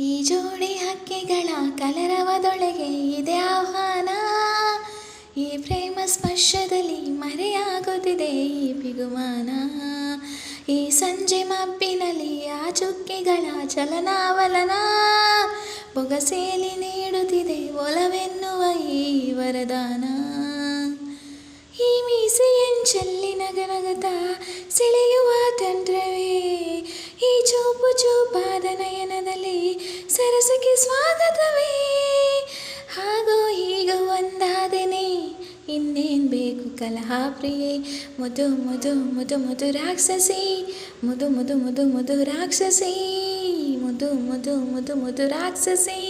ಈ ಜೋಡಿ ಹಕ್ಕಿಗಳ ಕಲರವದೊಳಗೆ ಇದೆ ಆಹ್ವಾನ. ಈ ಪ್ರೇಮ ಸ್ಪರ್ಶದಲ್ಲಿ ಮರೆಯಾಗುತ್ತಿದೆ ಈ ಬಿಗುಮಾನ. ಈ ಸಂಜೆ ಮಬ್ಬಿನಲ್ಲಿ ಆ ಚುಕ್ಕಿಗಳ ಚಲನಾವಲನ. ಬೊಗಸೇಲಿ ನೀಡುತ್ತಿದೆ ಒಲವೆನ್ನುವ ಈ ವರದಾನ. ಈ ಮೀಸೆಯಂಚಲ್ಲಿ ನಗನಗತ ಸೆಳೆಯುವ ನಯನದಲ್ಲಿ ಸರಸಕ್ಕೆ ಸ್ವಾಗತವೇ. ಹಾಗೋ ಹೀಗೋ ಒಂದಾದನೆ, ಇನ್ನೇನು ಬೇಕು ಕಲಹ ಪ್ರಿಯೆ. ಮುದು ಮುದು ಮುದು ಮುದು ರಾಕ್ಷಸಿ, ಮುದು ಮುದು ಮುದು ಮುದು ರಾಕ್ಷಸಿ. ಮುದು ಮುದು ಮುದು ಮುದು ರಾಕ್ಷಸಿ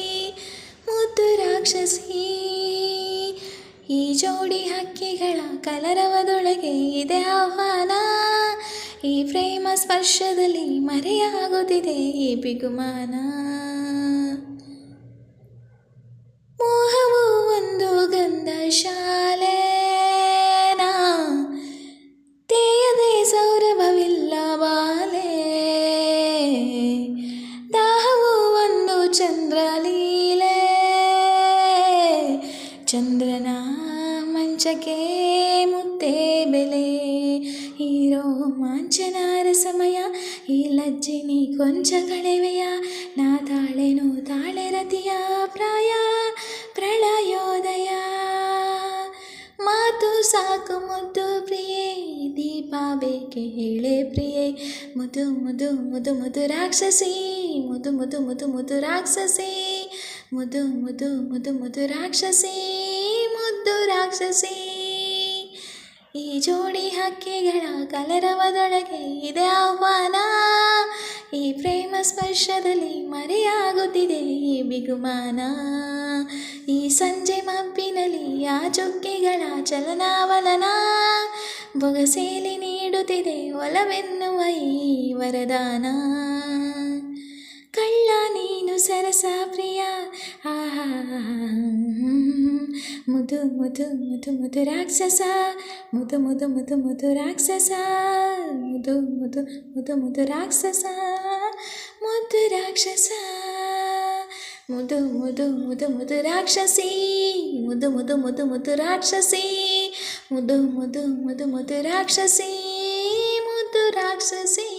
ಮುದು ರಾಕ್ಷಸಿ. ಈ ಜೋಡಿ ಹಕ್ಕಿಗಳ ಕಲರವದೊಳಗೆ ಇದೆ ಆಹ್ವಾನ. ಈ ಪ್ರೇಮ ಸ್ಪರ್ಶದಲ್ಲಿ ಮರೆಯಾಗುತ್ತಿದೆ ಈ ಬಿಗುಮಾನ. ಮೋಹವು ಒಂದು ಗಂಧ ಶಾಲೆ ತೇಯದೆ ಸೌರಭವಿಲ್ಲ ಬಾಲೆ. ದಾಹವು ಒಂದು ಚಂದ್ರಲೀಲೆ. ಚಂದ್ರನ ಮಂಚಕ್ಕೆ ಮುತ್ತೆ ಬೆಲೆ. ಈ ಮಾಂಚನಾರ ಸಮಯ, ಈ ಲಜ್ಜಿನಿ ಕೊಂಚ ಕಳೆವೆಯ, ನಾ ತಾಳೆನು ತಾಳೆ ರತಿಯ ಪ್ರಾಯ, ಪ್ರಳಯೋದಯ. ಮಾತು ಸಾಕು ಮುದ್ದು ಪ್ರಿಯೇ, ದೀಪ ಬೇಕೆ ಹೇಳೆ ಪ್ರಿಯೆ. ಮುದು ಮುದು ಮುದು ಮುದು ರಾಕ್ಷಸಿ, ಮುದು ಮುದು ಮುದು ಮುದು ರಾಕ್ಷಸಿ. ಮುದು ಮುದು ಮುದು ಮುದು ರಾಕ್ಷಸಿ, ಮುದ್ದು ರಾಕ್ಷಸಿ. ಈ ಜೋಡಿ ಹಕ್ಕಿಗಳ ಕಲರವದೊಳಗೆ ಇದೆ ಆಹ್ವಾನ. ಈ ಪ್ರೇಮ ಸ್ಪರ್ಶದಲ್ಲಿ ಮರೆಯಾಗುತ್ತಿದೆ ಈ ಬಿಗುಮಾನ. ಈ ಸಂಜೆ ಮಬ್ಬಿನಲ್ಲಿ ಆ ಚುಕ್ಕಿಗಳ ಚಲನಾವಲನ. ಬೊಗಸೇಲಿ ನೀಡುತ್ತಿದೆ ಒಲವೆನ್ನುವ ಈ ವರದಾನ. ಆಹಾ ಮುದು ಮುದು ಮುದು ಮುದು ರಾಕ್ಷಸ ಮುದು ಮುದು ಮುದು ಮುದು ರಾಕ್ಷಸ ಮುದು ಮುದು ಮುದು ಮುದು ರಾಕ್ಷಸ ಮುದ್ದು ರಾಕ್ಷಸ ಮುದು ಮುದು ಮುದು ಮುದು ರಾಕ್ಷಸಿ ಮುದು ಮುದು ಮುದು ಮುದು ರಾಕ್ಷಸಿ ಮುದು ಮುದು ಮುದು ಮುದು ರಾಕ್ಷಸಿ ಮುದ್ದು ರಾಕ್ಷಸಿ